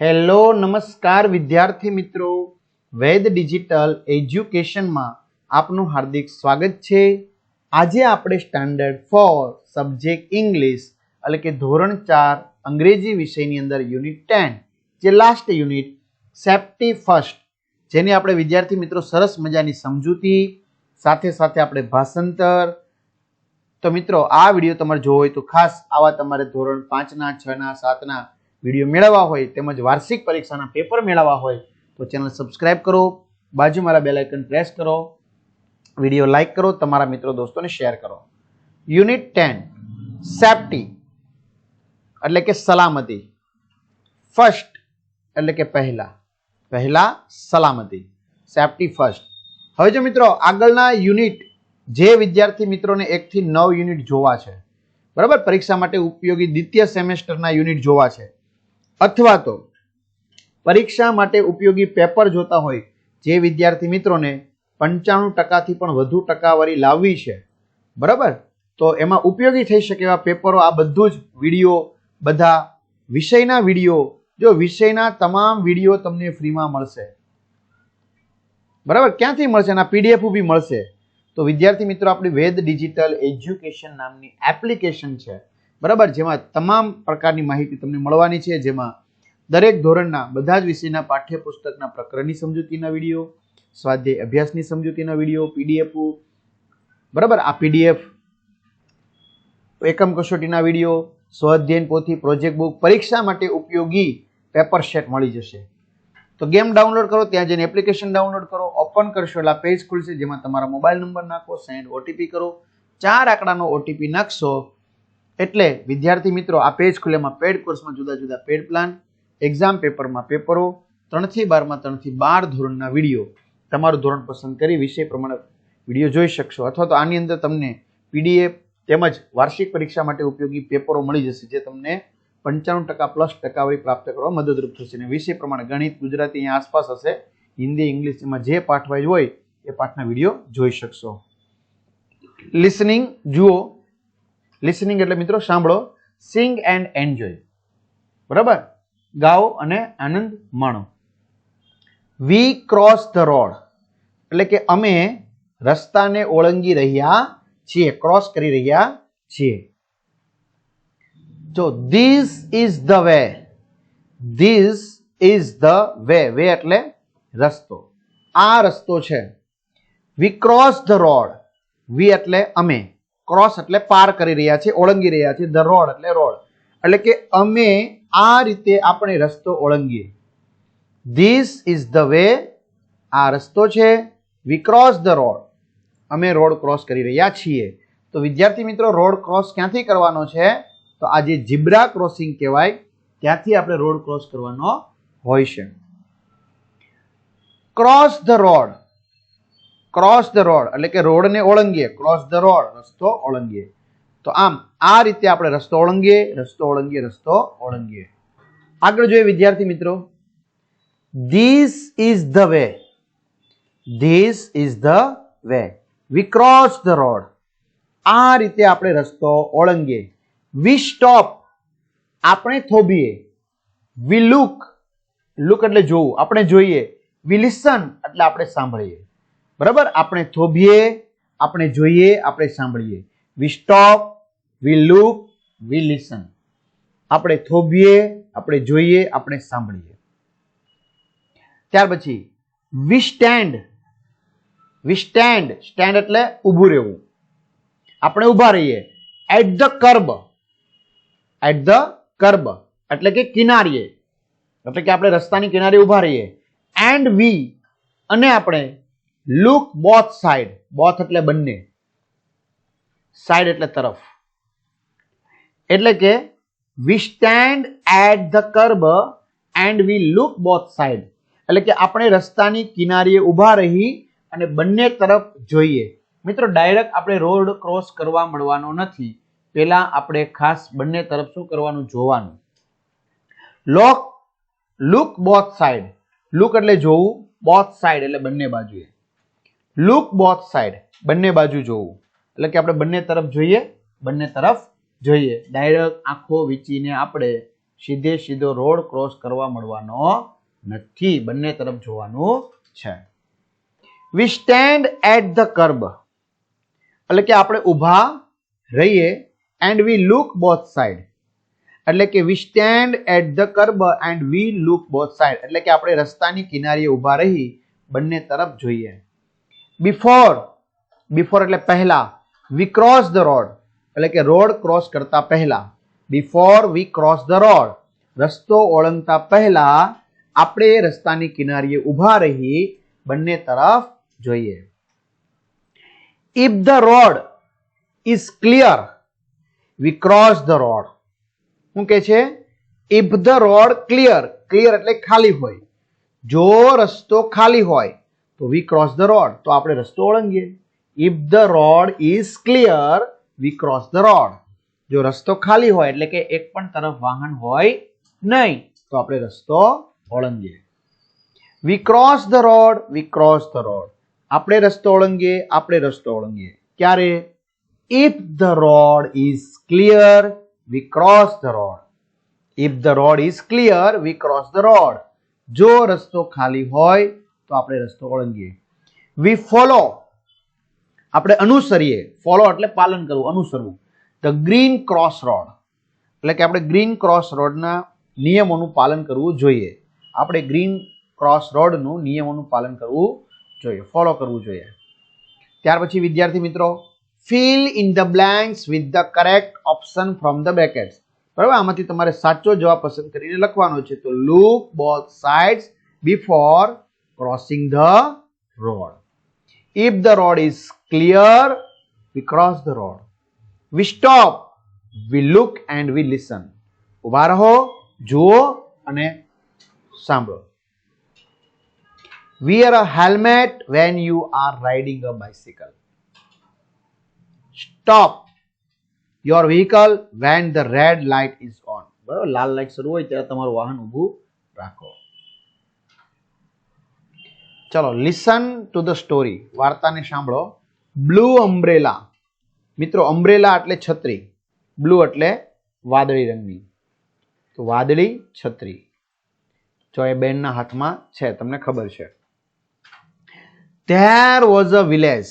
Hello, નમસ્કાર વિદ્યાર્થી મિત્રો. વેદ ડિજિટલ એજ્યુકેશનમાં આપનું હાર્દિક સ્વાગત છે. આજે આપણે સ્ટાન્ડર્ડ ફોર સબ્જેક્ટ ઇંગ્લિશ, એટલે કે ધોરણ ચાર અંગ્રેજી વિષયની અંદર યુનિટ ટેન, જે લાસ્ટ યુનિટ, સેફ્ટી ફર્સ્ટ, જેની આપણે વિદ્યાર્થી મિત્રો સરસ મજાની સમજૂતી, સાથે સાથે આપણે ભાષાંતર. તો મિત્રો, આ વીડિયો તમારે જોવો હોય તો ખાસ આવા તમારે ધોરણ પાંચના, છના, સાતના વીડિયો મેળવવા હોય તેમજ વાર્ષિક પરીક્ષાના પેપર મેળવવા હોય તો ચેનલ સબસ્ક્રાઇબ કરો બાજુમાં મારા બેલાઇકન પ્રેસ કરો, વીડિયો લાઇક કરો, તમારા મિત્રો દોસ્તોને શેર કરો. યુનિટ ટેન સેફ્ટી એટલે કે સલામતી. ફર્સ્ટ એટલે કે પહેલા. પહેલા સલામતી. સેફ્ટી ફર્સ્ટ હવે જો મિત્રો આગળના યુનિટ જે વિદ્યાર્થી મિત્રોને એકથી નવ યુનિટ જોવા છે, બરાબર? પરીક્ષા માટે ઉપયોગી દ્વિતીય સેમેસ્ટરના યુનિટ જોવા છે. અથવા તો પરીક્ષા માટે ઉપયોગી પેપર જોતા હોય જે વિદ્યાર્થી મિત્રોને પંચાણું ટકાથી પણ વધુ ટકાવારી લાવવી છે. બરાબર? તો એમાં ઉપયોગી થઈ શકે એવા પેપરો આ બધું જ વીડિયો, બધા વિષયના વીડિયો. જો વિષયના તમામ વીડિયો તમને ફ્રીમાં મળશે. બરાબર? ક્યાંથી મળશે? એના પીડીએફ બી મળશે. તો વિદ્યાર્થી મિત્રો, આપણી વેદ ડિજિટલ એજ્યુકેશન નામની એપ્લિકેશન છે. બરાબર? જેમાં તમામ પ્રકારની માહિતી તમને મળવાની છે. જેમાં દરેક ધોરણના બધા જ વિષયના પાઠ્યપુસ્તકના પ્રકરણની સમજૂતીના વીડિયો, સ્વાધ્યાય અભ્યાસની સમજૂતીના વીડિયો, પીડીએફ, બરાબર? આ પીડીએફ, એકમ કસોટીના વીડિયો, સ્વાધ્યાયન પોથી પ્રોજેક્ટ બુક, પરીક્ષા માટે ઉપયોગી પેપર સેટ મળી જશે. તો ગેમ ડાઉનલોડ કરો, ત્યાં જઈને એપ્લિકેશન ડાઉનલોડ કરો, ઓપન કરશો, એટલે પેજ ખુલશે, જેમાં તમારા મોબાઈલ નંબર નાખો, સેન્ડ ઓટીપી કરો, ચાર આંકડાનો ઓટીપી નાખશો એટલે વિદ્યાર્થી મિત્રો, આ પેજ ખુલ્લામાં પેડ કોર્સમાં જુદા જુદા પેડ પ્લાન એક્ઝામ પેપરમાં પેપરો ત્રણથી બારમાં ત્રણથી બાર ધોરણના વીડિયો તમારું ધોરણ પસંદ કરી વિષય પ્રમાણે વીડિયો જોઈ શકશો. અથવા તો આની અંદર તમને પીડીએફ તેમજ વાર્ષિક પરીક્ષા માટે ઉપયોગી પેપરો મળી જશે, જે તમને પંચાણું ટકા પ્લસ ટકાવારી પ્રાપ્ત કરવા મદદરૂપ થશે. અને વિષય પ્રમાણે ગણિત, ગુજરાતી અહીંયા આસપાસ હશે. હિન્દી, ઇંગ્લિશ, એમાં જે પાઠ વાઇઝ હોય, એ પાઠના વીડિયો જોઈ શકશો. લિસનિંગ જુઓ લિસનિંગ એટલે મિત્રો, સાંભળો. સિંગ એન્ડ એન્જોય બરાબર? ગાઓ અને આનંદ માણો. વી ક્રોસ ધ રોડ એટલે કે અમે રસ્તાને ઓળંગી રહ્યા છીએ ક્રોસ કરી રહ્યા છીએ. જો this is the way this is the way way એટલે રસ્તો. આ રસ્તો છે. We cross the road we એટલે અમે. ક્રોસ એટલે પાર કરી રહ્યા છીએ, ઓળંગી રહ્યા છીએ ધ રોડ એટલે રોડ એટલે કે અમે આ રીતે આપણે રસ્તો ઓળંગીએ. ધીસ ઇઝ ધ વે આ રસ્તો છે વી ક્રોસ ધ રોડ અમે રોડ ક્રોસ કરી રહ્યા છીએ. તો વિદ્યાર્થી મિત્રો, રોડ ક્રોસ ક્યાંથી કરવાનો છે? તો આ જે જીબ્રા ક્રોસિંગ કહેવાય, ત્યાંથી આપણે રોડ ક્રોસ કરવાનો હોય છે. Cross the road cross the road એટલે કે રોડને ઓળંગીએ. ક્રોસ ધ રોડ રસ્તો ઓળંગીએ. તો આમ, આ રીતે આપણે રસ્તો ઓળંગીએ રસ્તો ઓળંગીએ રસ્તો ઓળંગીએ. આગળ જોઈએ વિદ્યાર્થી મિત્રો. This is the way this is the way we cross the road આ રીતે આપણે રસ્તો ઓળંગીએ. વી સ્ટોપ આપણે થોભીએ. વી લુક લુક એટલે જોવું. આપણે જોઈએ. વી લિસન એટલે આપણે સાંભળીએ. બરાબર? આપણે થોભીએ, આપણે જોઈએ, આપણે સાંભળીએ. We stop we look we listen આપણે થોભીએ, આપણે જોઈએ, આપણે સાંભળીએ. ત્યાર પછી we stand we stand stand એટલે ઊભું રહેવું. આપણે ઊભા રહીએ. At the kerb at the kerb એટલે કે કિનારીએ. એટલે કે આપણે રસ્તાની કિનારે ઊભા રહીએ. એન્ડ વી અને આપણે લુક બોથ સાઈડ બોથ એટલે બંને. સાઈડ એટલે તરફ. એટલે કે we stand at the kerb and we look both side એટલે કે આપણે રસ્તાની કિનારીએ ઊભા રહી અને બંને તરફ જોઈએ. મિત્રો ડાયરેક્ટ આપણે રોડ ક્રોસ કરવા મળવાનો નથી. પહેલા આપણે ખાસ બંને તરફ શું કરવાનું? જોવાનું. Look look both side look એટલે જોવું બોથ સાઈડ એટલે બંને બાજુએ. લુક બોથ સાઈડ બંને બાજુ જોવું. એટલે કે આપણે બંને તરફ જોઈએ, બંને તરફ જોઈએ. ડાયરેક્ટ આંખો વીંચીને આપણે સીધે સીધો રોડ ક્રોસ કરવા મળવાનો નથી. બંને તરફ જોવાનું છે. We stand at the kerb એટલે કે આપણે ઊભા રહીએ and we look both side એટલે કે we stand at the kerb and we look both side એટલે કે આપણે રસ્તાની કિનારીએ ઊભા રહી, બંને તરફ જોઈએ. બિફોર બિફોર એટલે પહેલા. વી ક્રોસ ધ રોડ એટલે કે રોડ ક્રોસ કરતા પહેલા. Before we cross the road રસ્તો ઓળંગતા પહેલા આપણે રસ્તાની કિનારીએ ઊભા રહી બંને તરફ જોઈએ. If the road is clear we cross the road શું કે છે? If the road clear clear એટલે ખાલી હોય. જો રસ્તો ખાલી હોય તો વી ક્રોસ ધ રોડ તો આપણે રસ્તો ઓળંગીએ if the road is clear we cross the road જો રસ્તો ખાલી હોય એટલે કે એક પણ તરફ વાહન હોય નહીં, તો આપણે રસ્તો ઓળંગીએ. We cross the road we cross the road આપણે રસ્તો ઓળંગીએ, આપણે રસ્તો ઓળંગીએ. ક્યારે? If the road is clear we cross the road if the road is clear we cross the road જો રસ્તો ખાલી હોય તો આપણે રસ્તો ઓળંગીએ. વી ફોલો આપણે અનુસરીએ. ફોલો એટલે પાલન કરવું, અનુસરવું. ધ ગ્રીન ક્રોસ રોડ એટલે કે આપણે ગ્રીન ક્રોસ રોડના નિયમોનું પાલન કરવું જોઈએ. આપણે ગ્રીન ક્રોસ રોડનું નિયમોનું પાલન કરવું જોઈએ. ફોલો કરવું જોઈએ. ત્યાર પછી વિદ્યાર્થી મિત્રો fill in the blanks with the correct option from the brackets બરાબર? આમાંથી તમારે સાચો જવાબ પસંદ કરીને લખવાનો છે. તો look both sides before crossing the road If the road is clear we cross the road We stop we look and we listen ઊભા રહો જુઓ અને સાંભળો wear a helmet when you are riding a bicycle stop your vehicle when the red light is on બરાબર લાલ light શરૂ હોય ત્યારે તમારું વાહન ઊભું રાખો ચલો લિસન ટુ ધ સ્ટોરી વાર્તાને સાંભળો. બ્લુ અમ્બ્રેલા મિત્રો અમ્બ્રેલા એટલે છત્રી. બ્લુ એટલે વાદળી રંગની. તો વાદળી, છત્રી. જો એ બેનના હાથમાં છે, તમને ખબર છે. There was a village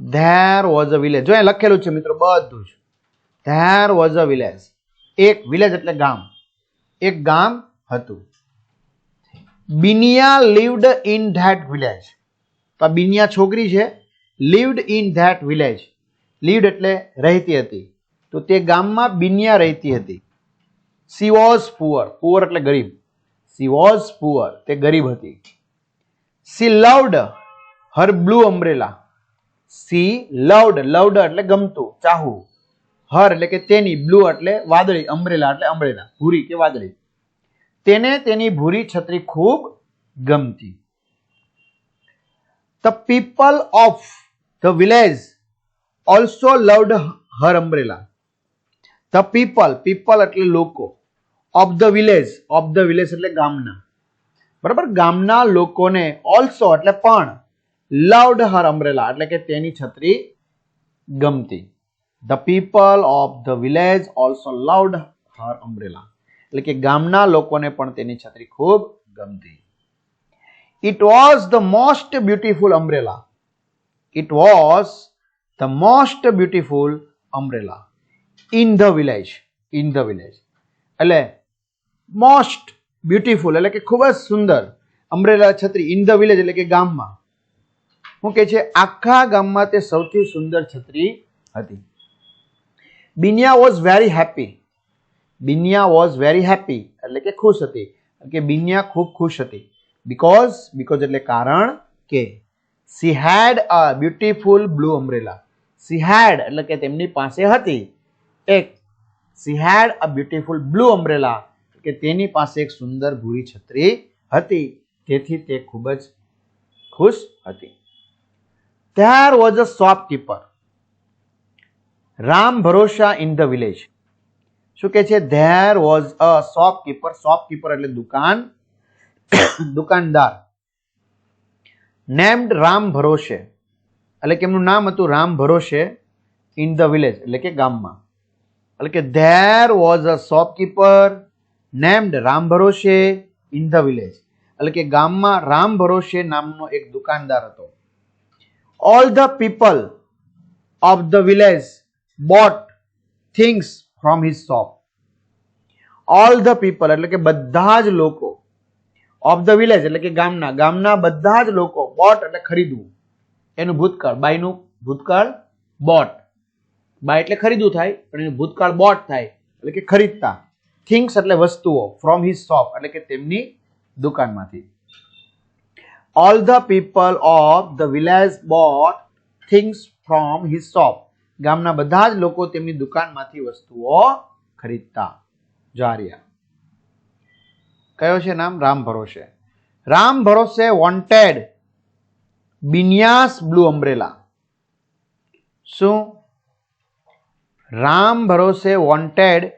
there was a village જો એ લખેલું છે મિત્રો, બધું જ. ધેર વોઝ અ વિલેજ એક વિલેજ એટલે ગામ. એક ગામ હતું. Binya lived in that village. તો આ બિનિયા છોકરી છે, lived in that village. Lived એટલે રહેતી હતી. તો તે ગામમાં બિનિયા રહેતી હતી. સી વોઝ પુઅર પુઅર એટલે ગરીબ. સી વોઝ પુઅર તે ગરીબ હતી. She loved her blue umbrella she loved loved એટલે ગમતું ચાહવું હર એટલે કે તેની બ્લુ એટલે વાદળી અમ્બ્રેલા એટલે અમ્બ્રેલા ભૂરી કે વાદળી. તેને તેની ભૂરી છત્રી ખૂબ ગમતી. The people of the village also loved her umbrella the people people એટલે લોકો. Of the village of the village એટલે ગામના. બરાબર? ગામના લોકોને ઓલ્સો એટલે પણ લવડ હર અમ્બ્રેલા એટલે કે તેની છત્રી ગમતી. The people of the village also loved her umbrella એટલે કે ગામના લોકોને પણ તેની છત્રી ખૂબ ગમતી. It was the most beautiful umbrella it was the most beautiful umbrella in the village in the village એટલે મોસ્ટ બ્યુટીફુલ એટલે કે ખૂબ જ સુંદર અમ્બ્રેલા છત્રી ઇન ધ વિલેજ એટલે કે ગામમાં. હું કે છે, આખા ગામમાં તે સૌથી સુંદર છત્રી હતી. Binya was very happy Binya was very happy એટલે કે ખુશ હતી. કે બિનિયા ખૂબ ખુશ હતી. બીકોઝ બીકોઝ એટલે કારણ કે she had a beautiful blue umbrella she had એટલે કે તેમની પાસે હતી એક she had a beautiful blue umbrella કે તેની પાસે એક સુંદર ભૂરી છત્રી હતી. તેથી તે ખૂબ જ ખુશ હતી. There was a shopkeeper Ram Bharosa in the village શું કે છે? There was a shopkeeper shopkeeper એટલે દુકાન, દુકાનદાર નેમ્ડ રામ ભરોસે એટલે કે એમનું નામ હતું Ram Bharose in the village એટલે કે ગામમાં. એટલે કે there was a shopkeeper named Ram Bharose in the village એટલે કે ગામમાં રામ ભરોસે નામનો એક દુકાનદાર હતો. All the people of the village bought things from his shop all the people એટલે કે બધા જ લોકો ઓફ ધ વિલેજ એટલે કે ગામના ગામના બધા જ લોકો બોટ એટલે ખરીદવું. એનું ભૂતકાળ, બાયનું ભૂતકાળ બોટ બાય એટલે ખરીદવું થાય, પણ એનું ભૂતકાળ બોટ થાય, એટલે કે ખરીદતા. થિંગ્સ એટલે વસ્તુઓ ફ્રોમ હિઝ શોપ એટલે કે તેમની દુકાનમાંથી. All the people of the village bought things from his shop ગામના બધા જ લોકો તેમની દુકાનમાંથી વસ્તુઓ ખરીદતા. જારિયા. કયો છે નામ? રામ ભરોસે. રામ ભરોસે વોન્ટેડ બિનિયાસ બ્લુ અમ્બ્રેલા. શું? રામ ભરોસે વોન્ટેડ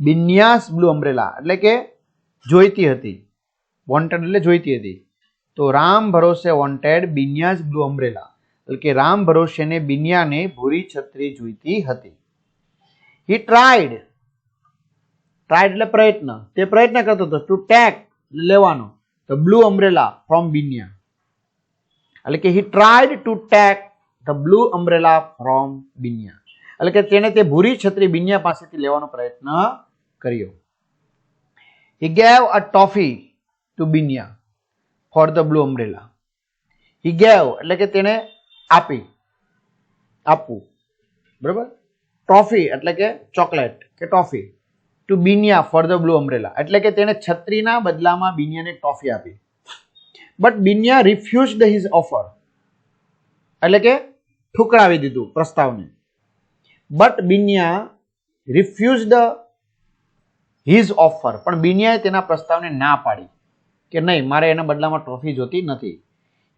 બિન્યાસ બ્લુ અમ્બ્રેલા. એટલે કે જોઈતી હતી. વોન્ટેડ એટલે જોઈતી હતી. તો રામ ભરોસે વોન્ટેડ બિન્યાસ બ્લુ અમ્બ્રેલા. એટલે કે રામ ભરોસેને બિન્યાને ભૂરી છત્રી જોઈતી હતી. હી ટ્રાઈડ ટ્રાઈડ એટલે પ્રયત્ન. તે પ્રયત્ન કરતો હતો ટુ ટેક લેવાનો. The blue umbrella from Binya એટલે કે he tried to take the blue umbrella from Binya એટલે કે તેણે તે ભૂરી છત્રી બિન્યા પાસેથી લેવાનો પ્રયત્ન કર્યો. He gave a toffee to Binya for the blue umbrella he gave એટલે કે તેને આપી, આપવું. બરાબર? ટોફી એટલે કે ચોકલેટ કે toffee to Binya for the blue umbrella એટલે કે તેણે છત્રીના બદલામાં બિનિયાને ટોફી આપી. But Binya refuse the his offer એટલે કે ઠુકરાવી દીધું પ્રસ્તાવને. But Binya refuse the his offer પણ બિનિયાએ તેના પ્રસ્તાવને ના પાડી. કે નહીં, મારે એના બદલામાં ટ્રોફી જોતી નથી.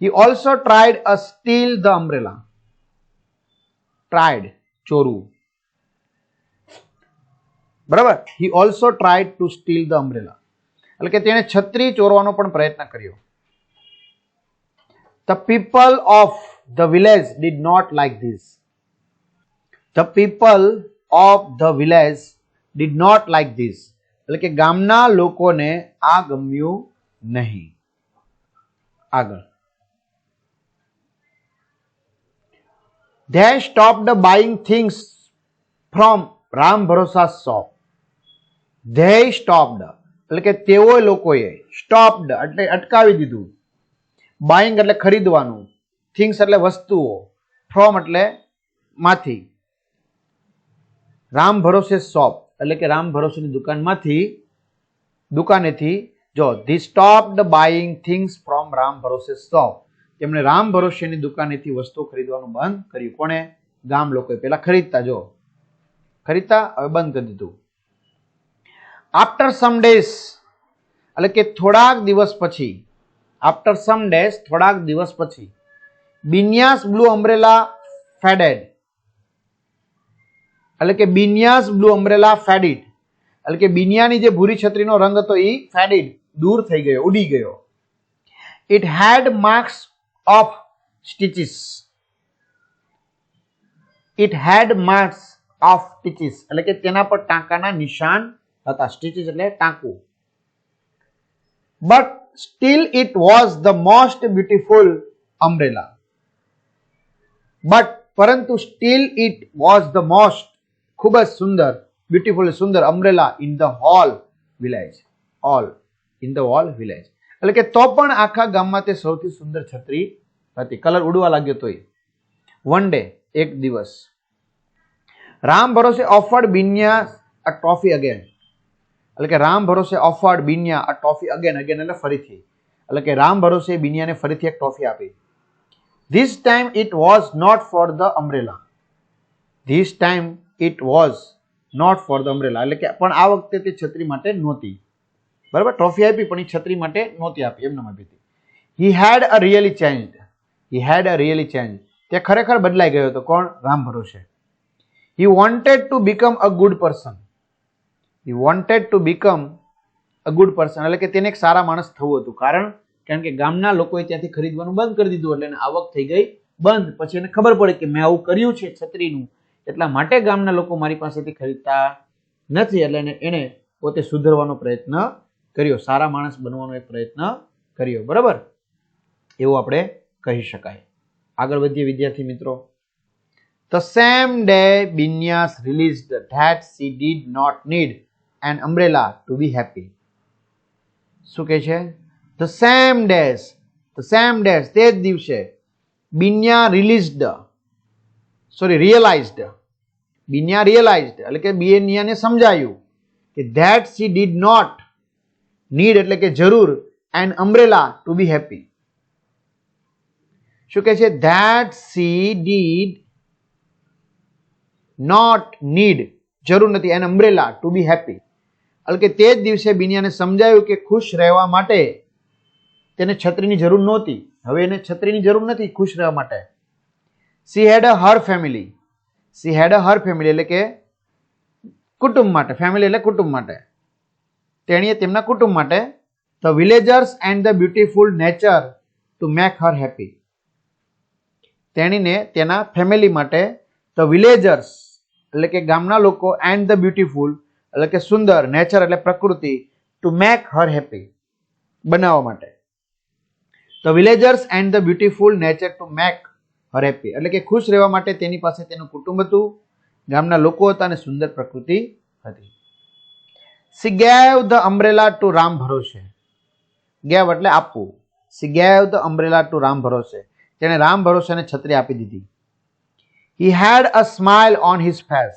He also tried a steal the umbrella tried ચોરવું બરાબર? He also tried to steal the umbrella એટલે કે તેણે છત્રી ચોરવાનો પણ પ્રયત્ન કર્યો. The people of the village did not like this the people of the village did not like this એટલે કે ગામના લોકોને આ ગમ્યું નહીં. આગળ. They stopped buying things from Ram Bharosa shop they stopped એટલે કે તેઓ લોકોએ સ્ટોપ્ડ એટલે અટકાવી દીધું. બાઇંગ એટલે ખરીદવાનું. થિંગ્સ એટલે વસ્તુઓ. ફ્રોમ એટલે માંથી. રામ ભરોસે શોપ એટલે કે રામ ભરોસેની દુકાનમાંથી, દુકાનેથી, જો they stopped buying things from Ram Bharose shop તેમણે રામ ભરોસેની દુકાનેથી વસ્તુ ખરીદવાનું બંધ કર્યું. કોણે? ગામ લોકોએ પેલા ખરીદતા, જો. ખરીદતા, હવે બંધ કરી દીધું. આફ્ટર સમ ડેઝ એટલે કે થોડાક દિવસ પછી આફ્ટર સમ ડેઝ થોડાક દિવસ પછી, બિન્યાસ બ્લુ અમ્બ્રેલા ફેડેડ. એટલે કે બિન્યાસ બ્લુ અમ્બ્રેલા ફેડિડ. એટલે કે બિનિયાની જે ભૂરી છત્રીનો રંગ હતો એ ફેડિડ, દૂર થઈ ગયો, ઉડી ગયો. It had marks of stitches it had marks of stitches એટલે કે તેના પર ટાંકાના નિશાન હતા. સ્ટીચીસ એટલે ટાંકું. But still it was the most beautiful umbrella but પરંતુ still it was the most ખૂબ જ સુંદર beautiful Sundar umbrella in the whole village all in the whole village એટલે કે તો પણ આખા ગામમાં તે સૌથી સુંદર છત્રી હતી. કલર ઉડવા લાગ્યો તોય. વન ડે એક દિવસ. Ram Bharose offered Binya a trophy again એટલે કે Ram Bharose offered Binya a trophy again again એટલે ફરીથી. એટલે કે રામ ભરોસે બિનિયાને ફરીથી એક ટ્રોફી આપી. This time it was not for the umbrella this time it was not for the umbrella એટલે કે પણ આ વખતે તે છત્રી માટે નહોતી. બરાબર? ટ્રોફી આપી, પણ એ છત્રી માટે નહોતી આપી, એમને આપી હતી. He had a really change he had a really change તે ખરેખર બદલાઈ ગયો હતો. કોણ? Ram Bharose. He wanted to become a good person he wanted to become a good person એટલે કે તેને એક સારા માણસ થવું હતું. કારણ કારણ કે ગામના લોકોએ ત્યાંથી ખરીદવાનું બંધ કરી દીધું એટલે એને આવક થઈ ગઈ બંધ. પછી એને ખબર પડે કે મેં આવું કર્યું છે છત્રીનું. એટલા માટે ગામના લોકો મારી પાસેથી ખરીદતા નથી. એટલે એને પોતે સુધરવાનો પ્રયત્ન કર્યો. સારા માણસ બનવાનો એક પ્રયત્ન કર્યો. બરાબર? એવું આપણે કહી શકાય. આગળ વધીએ વિદ્યાર્થી મિત્રો. The same day Binya's release that she did not need an umbrella to be happy શું કહે છે? The same days, the same days તે જ દિવસે Binya released sorry realised Binya realised એટલે કે બિનિયાને સમજાયું કે that she did not need એટલે કે જરૂર and umbrella to be happy શું કહે છે? That she did not need જરૂર નથી. An umbrella to be happy એટલે કે તે જ દિવસે બિનિયાને સમજાયું કે ખુશ રહેવા માટે તેને છત્રીની જરૂર નહોતી. હવે એને છત્રીની જરૂર નથી ખુશ રહેવા માટે. She had a her family she had a her family એટલે કે કુટુંબ માટે. ફેમિલી એટલે કુટુંબ માટે. તેણીએ તેમના કુટુંબ માટે the villagers and the beautiful nature to make her happy તેણીને તેના ફેમિલી માટે ધ વિલેજર્સ એટલે કે ગામના લોકો એન્ડ ધ બ્યુટીફુલ એટલે કે સુંદર નેચર એટલે પ્રકૃતિ ટુ મેક હર હેપી બનાવવા માટે. The villagers and the beautiful nature to make her happy એટલે કે ખુશ રહેવા માટે તેની પાસે તેનું કુટુંબ હતું, ગામના લોકો હતા અને સુંદર પ્રકૃતિ હતી. She gave the umbrella to Ram Bharose. Gave એટલે આપવું. She gave the umbrella to Ram Bharose. તેણે રામ ભરોસેને છત્રી આપી દીધી. He had a smile on his face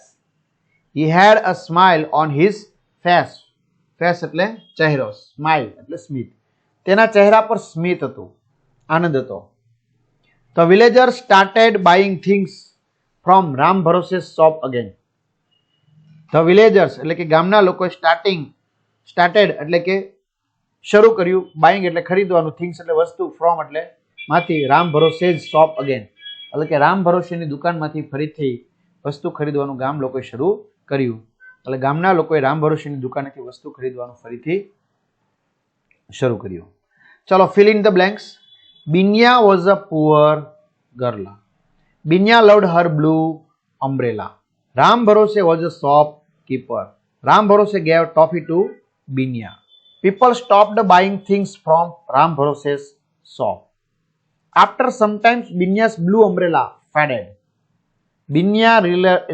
he had a smile on his face face એટલે ચહેરો. સ્માઇલ એટલે સ્મિત. તેના ચહેરા પર સ્મિત હતું. આનંદ હતો. The villager started buying things from Ram Bharose shop again the villagers એટલે કે ગામના લોકોએ સ્ટાર્ટિંગ સ્ટાર્ટેડ એટલે કે શરૂ કર્યું બાઇંગ એટલે ખરીદવાનું થિંગ્સ એટલે વસ્તુ ફ્રોમ એટલે માંથી રામ જ શોપ અગેન એટલે કે રામ ભરોસેની દુકાનમાંથી ફરીથી વસ્તુ ખરીદવાનું ગામ લોકોએ શરૂ કર્યું. એટલે ગામના લોકોએ રામ ભરોસેની દુકાનેથી વસ્તુ ખરીદવાનું ફરીથી શરૂ કર્યું. ચલો fill in the blanks Binya was a poor girl Binya loved her blue umbrella Ram Bharose was a shopkeeper Ram Bharose gave toffee to Binya people stopped buying things from Ram Bharose's shop after sometimes Binya's blue umbrella faded Binya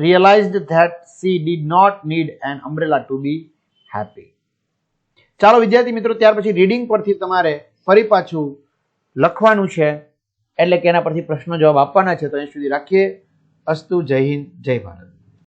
Binya that she did not need an umbrella to be happy ચાલો વિદ્યાર્થી મિત્રો, ત્યાર પછી reading પરથી તમારે ફરી પાછું લખવાનું છે. એટલે કે એના પરથી પ્રશ્નો જવાબ આપવાના છે. તો અહીં સુધી રાખીએ. અસ્તુ જય હિન્દ, જય ભારત.